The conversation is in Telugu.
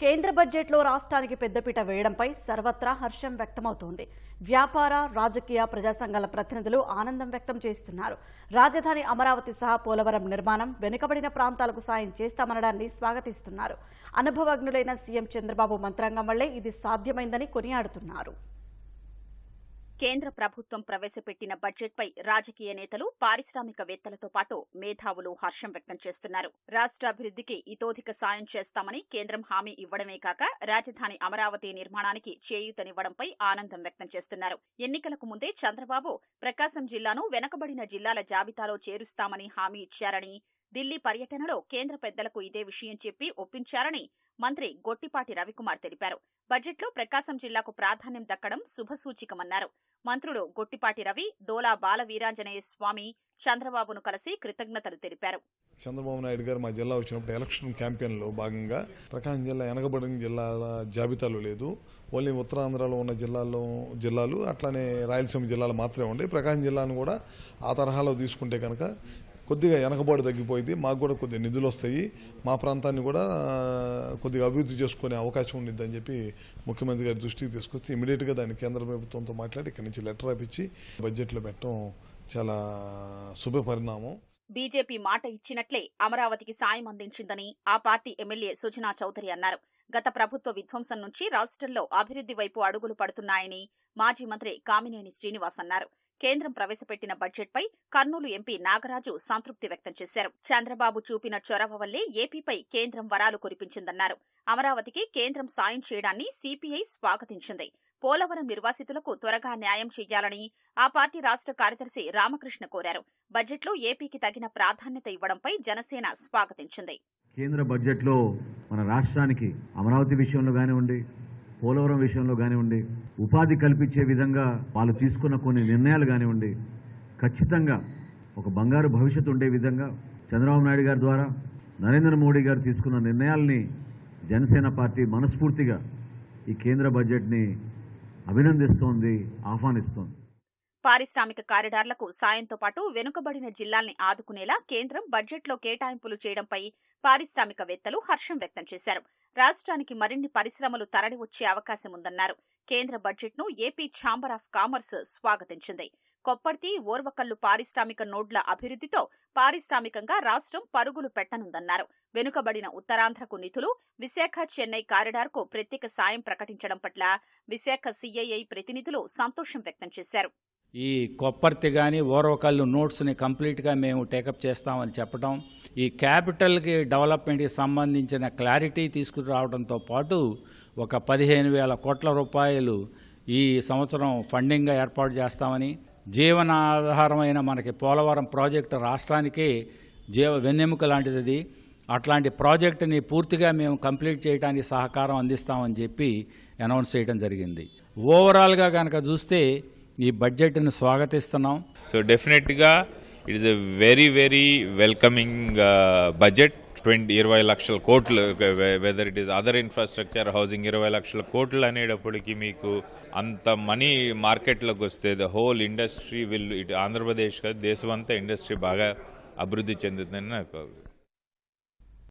కేంద్ర బడ్జెట్లో రాష్ట్రానికి పెద్దపీట వేయడంపై సర్వత్రా హర్షం వ్యక్తమవుతోంది. వ్యాపార రాజకీయ ప్రజా సంఘాల ప్రతినిధులు ఆనందం వ్యక్తం చేస్తున్నారు. రాజధాని అమరావతి సహా పోలవరం నిర్మాణం వెనుకబడిన ప్రాంతాలకు సాయం చేస్తామనడాన్ని స్వాగతిస్తున్నారు. అనుభవజ్ఞులైన సీఎం చంద్రబాబు మంత్రాంగం వల్లే ఇది సాధ్యమైందని కొనియాడుతున్నారు. కేంద్ర ప్రభుత్వం ప్రవేశపెట్టిన బడ్జెట్పై రాజకీయ నేతలు పారిశ్రామికవేత్తలతో పాటు మేధావులు హర్షం వ్యక్తం చేస్తున్నారు. రాష్ట్రాభివృద్ధికి ఇతోధిక సాయం చేస్తామని కేంద్రం హామీ ఇవ్వడమే కాక రాజధాని అమరావతి నిర్మాణానికి చేయూతనివ్వడంపై ఆనందం వ్యక్తం చేస్తున్నారు. ఎన్నికలకు ముందే చంద్రబాబు ప్రకాశం జిల్లాను వెనకబడిన జిల్లాల జాబితాలో చేరుస్తామని హామీ ఇచ్చారని ఢిల్లీ పర్యటనలో కేంద్ర పెద్దలకు ఇదే విషయం చెప్పి ఒప్పించారని మంత్రి గొట్టిపాటి రవికుమార్ తెలిపారు. బడ్జెట్లో ప్రకాశం జిల్లాకు ప్రాధాన్యం దక్కడం శుభసూచికమన్నారు. మంత్రులు గొట్టిపాటి రవి డోలా బాల వీరాంజనేయ స్వామి చంద్రబాబును కలిసి కృతజ్ఞతలు తెలిపారు. చంద్రబాబు నాయుడు గారు మా జిల్లా వచ్చినప్పుడు ఎలక్షన్ క్యాంపెయిన్లో భాగంగా ప్రకాశం జిల్లా వెనకబడిన జిల్లాల జాబితాలో లేదు. ఓన్లీ ఉత్తరాంధ్రలో ఉన్న జిల్లాల్లో జిల్లాలు అట్లానే రాయలసీమ జిల్లాలు మాత్రమే ఉండే ప్రకాశం జిల్లాను కూడా ఆ తరహాలో తీసుకుంటే కనుక కొద్దిగా వెనకబాటు తగ్గిపోయింది. మాకు కూడా కొద్దిగా నిధులు వస్తాయి. మా ప్రాంతాన్ని కూడా కొద్దిగా అభివృద్ధి చేసుకునే అవకాశం ఉండిద్ది అని చెప్పి ముఖ్యమంత్రి గారి దృష్టికి తీసుకొస్తే ఇమీడియట్గా దాన్ని కేంద్ర ప్రభుత్వంతో మాట్లాడి ఇక్కడి నుంచి లెటర్ రాపిచ్చి బడ్జెట్లో పెట్టడం చాలా శుభ పరిణామం. బీజేపీ మాట ఇచ్చినట్లే అమరావతికి సాయం అందించిందని ఆ పార్టీ ఎమ్మెల్యే సుజనా చౌదరి అన్నారు. గత ప్రభుత్వ విధ్వంసం నుంచి రాష్ట్రంలో అభివృద్ధి వైపు అడుగులు పడుతున్నాయని మాజీ మంత్రి కామినేని శ్రీనివాస్ అన్నారు. కేంద్రం ప్రవేశపెట్టిన బడ్జెట్పై కర్నూలు ఎంపీ నాగరాజు సంతృప్తి వ్యక్తం చేశారు. చంద్రబాబు చూపిన చొరవ వల్లే ఏపీపై కేంద్రం వరాలు కురిపించిందన్నారు. అమరావతికి కేంద్రం సాయం చేయడాన్ని సిపిఐ స్వాగతించింది. పోలవరం నిర్వాసితులకు త్వరగా న్యాయం చేయాలని ఆ పార్టీ రాష్ట్ర కార్యదర్శి రామకృష్ణ కోరారు. బడ్జెట్లో ఏపీకి తగిన ప్రాధాన్యత ఇవ్వడంపై జనసేన స్వాగతించింది. కేంద్ర బడ్జెట్లో మన రాష్ట్రానికి అమరావతి విషయంలో కానివ్వండి పోలవరం విషయంలో కానివ్వండి ఉపాధి కల్పించే విధంగా వాళ్ళు తీసుకున్న కొన్ని నిర్ణయాలు కానివ్వండి ఖచ్చితంగా ఒక బంగారు భవిష్యత్తు ఉండే విధంగా చంద్రబాబు నాయుడు గారి ద్వారా నరేంద్ర మోడీ గారు తీసుకున్న నిర్ణయాల్ని జనసేన పార్టీ మనస్ఫూర్తిగా ఈ కేంద్ర బడ్జెట్ని అభినందిస్తోంది ఆహ్వానిస్తోంది. పారిశ్రామిక కారిడార్లకు సాయంతో పాటు వెనుకబడిన జిల్లాల్ని ఆదుకునేలా కేంద్రం బడ్జెట్లో కేటాయింపులు చేయడంపై పారిశ్రామికవేత్తలు హర్షం వ్యక్తం చేశారు. రాష్ట్రానికి మరిన్ని పరిశ్రమలు తరలి వచ్చే అవకాశం ఉందన్నారు. కేంద్ర బడ్జెట్ను ఏపీ ఛాంబర్ ఆఫ్ కామర్స్ స్వాగతించింది. కొప్పర్తి ఓర్వకల్లు పారిశ్రామిక నోడ్ల అభివృద్ధితో పారిశ్రామికంగా రాష్ట్రం పరుగులు పెట్టనుందన్నారు. వెనుకబడిన ఉత్తరాంధ్రకు నిధులు విశాఖ చెన్నై కారిడార్కు ప్రత్యేక సాయం ప్రకటించడం పట్ల విశాఖ సిఐఐ ప్రతినిధులు సంతోషం వ్యక్తం చేశారు. ఈ కొప్పర్తి కానీ ఓర్వకల్లు నోట్స్ని కంప్లీట్గా మేము టేకప్ చేస్తామని చెప్పడం ఈ క్యాపిటల్కి డెవలప్మెంట్కి సంబంధించిన క్లారిటీ తీసుకురావడంతో పాటు ఒక పదిహేను వేల కోట్ల రూపాయలు ఈ సంవత్సరం ఫండింగ్గా ఏర్పాటు చేస్తామని జీవనాధారమైన మనకి పోలవరం ప్రాజెక్టు రాష్ట్రానికి జీవ వెన్నెముక లాంటిది అది. అట్లాంటి ప్రాజెక్టుని పూర్తిగా మేము కంప్లీట్ చేయడానికి సహకారం అందిస్తామని చెప్పి అనౌన్స్ చేయడం జరిగింది ఓవరాల్గా కనుక చూస్తే ఈ బడ్జెట్ని స్వాగతిస్తున్నాం. So definitely it is a very very welcoming budget twenty ఇరవై లక్షల కోట్లు whether it is other infrastructure housing ఇరవై లక్షల కోట్లు అనేటప్పటికి మీకు అంత మనీ మార్కెట్లోకి వస్తే ద హోల్ ఇండస్ట్రీ విల్ ఇటు ఆంధ్రప్రదేశ్ కాదు దేశం అంతా ఇండస్ట్రీ బాగా అభివృద్ధి చెందుతుందని నాకు